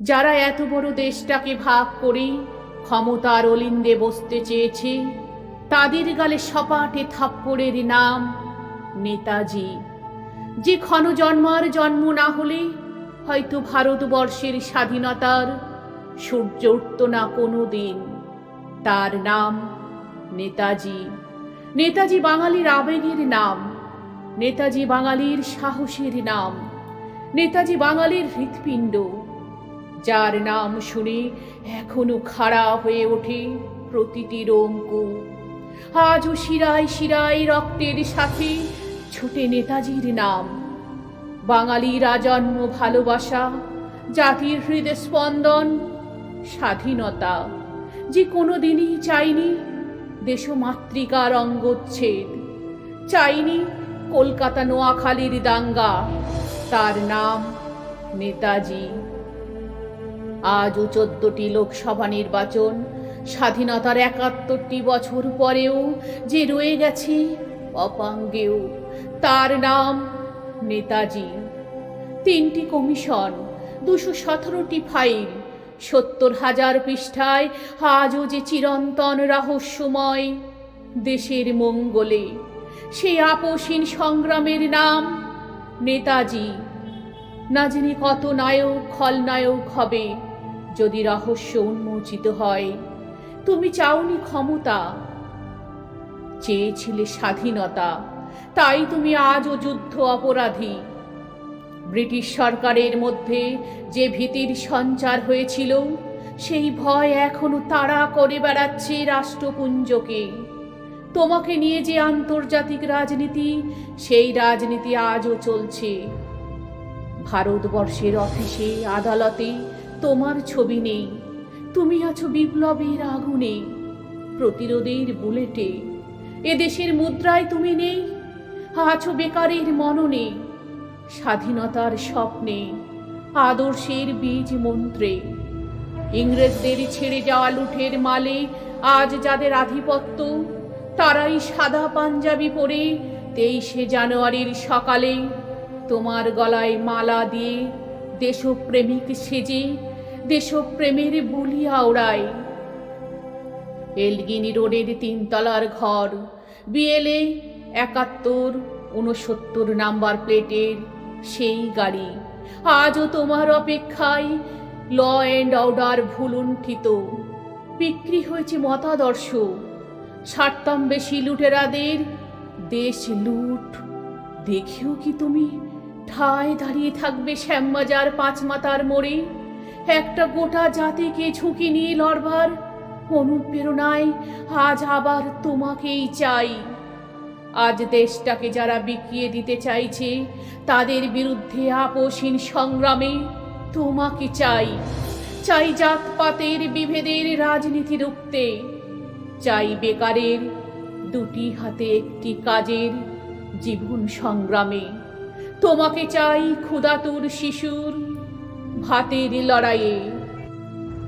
যারা এত বড় দেশটাকে ভাগ করে ক্ষমতার অলিন্দে বসতে চেয়েছে, তাদের গালে সপাটে থাপ্পড়ের নাম নেতাজি। যে ক্ষণ জন্মার জন্ম না হলে হয়তো ভারতবর্ষের স্বাধীনতার সূর্য উঠত না কোনো দিন তার নাম নেতাজি। নেতাজি বাঙালির আবেগের নাম, নেতাজি বাঙালির সাহসের নাম, নেতাজি বাঙালির হৃৎপিণ্ড। যার নাম শুনে এখনও খাড়া হয়ে ওঠে প্রতিটি রঙ্কু। আজও শিরায় শিরায় রক্তের সাথে ছুটে নেতাজির নাম। বাঙালির আজন্ম ভালোবাসা, জাতির হৃদয় স্পন্দন স্বাধীনতা। যে কোনো দিনই চাইনি দেশমাতৃকার অঙ্গচ্ছেদ। চাইনি কলকাতা নোয়াখালীর দাঙ্গা। তার নাম নেতাজি। আজও চোদ্দটি লোকসভা নির্বাচন। স্বাধীনতার একাত্তরটি বছর পরেও যে রয়ে গেছে অপাঙ্গেও তার নাম নেতাজি। তিনটি কমিশন, দুশো সতেরোটি ফাইল, সত্তর হাজার পৃষ্ঠায় আজও যে চিরন্তন রহস্যময় দেশের মঙ্গলে সেই আপসীন সংগ্রামের নাম নেতাজি। না কত নায়ক, খলনায়ক হবে যদি রহস্য উন্মোচিত হয়, তুমি চাওনি ক্ষমতা। চেয়েছিলে স্বাধীনতা, তাই তুমি আজও যুদ্ধ অপরাধী। ব্রিটিশ সরকারের মধ্যে যে ভীতির সঞ্চার হয়েছিল, সেই ভয় এখনও তাড়া করে বেড়াচ্ছে রাষ্ট্রপুঞ্জকে। তোমাকে নিয়ে যে আন্তর্জাতিক রাজনীতি, সেই রাজনীতি আজও চলছে। ভারতবর্ষের অফিসে, আদালতে তোমার ছবি নেই। তুমি আছো বিপ্লবের আগুনে। প্রতিরোধের বুলেটে, এদেশের মুদ্রায় তুমি নেই। আছো বেকারের মননে, স্বাধীনতার স্বপ্নে, আদর্শের বীজ মন্ত্রে। ইংরেজদের ছেড়ে যাওয়া লুঠের মালে আজ যাদের আধিপত্য, তারাই সাদা পাঞ্জাবি পরে তেইশে জানুয়ারির সকালে তোমার গলায় মালা দিয়ে দেশপ্রেমিক সেজে, দেশপ্রেমের বলিয়া ওড়ায় এলগিনি রোডের তিনতলার ঘর, বিএলএ একাত্তর ঊনসত্তর নাম্বার প্লেটের সেই গাড়ি। আজও তোমার অপেক্ষায় ল অ্যান্ড অর্ডার ভুলুণ্ঠিত। বিক্রি হয়েছে মতাদর্শ। ছাড়তাম বেশি লুটেরাদের। দেশ লুট, দেখেও কি তুমি ঠায় দাঁড়িয়ে থাকবে শ্যামবাজার পাঁচ মাতার মোড়ে? একটা গোটা জাতিকে ঝুঁকি নিয়ে লড়বার অনুপ্রেরণায় আজ আবার তোমাকেই চাই। আজ দেশটাকে যারা বিকিয়ে দিতে চাইছে, তাদের বিরুদ্ধে আপসীন সংগ্রামে তোমাকে চাই। চাই জাতপাতের বিভেদের রাজনীতি রুখতে। চাই বেকারের দুটি হাতে একটি কাজের জীবন সংগ্রামে। তোমাকে চাই ক্ষুদাতুর শিশুর ভাতের লড়াইয়ে।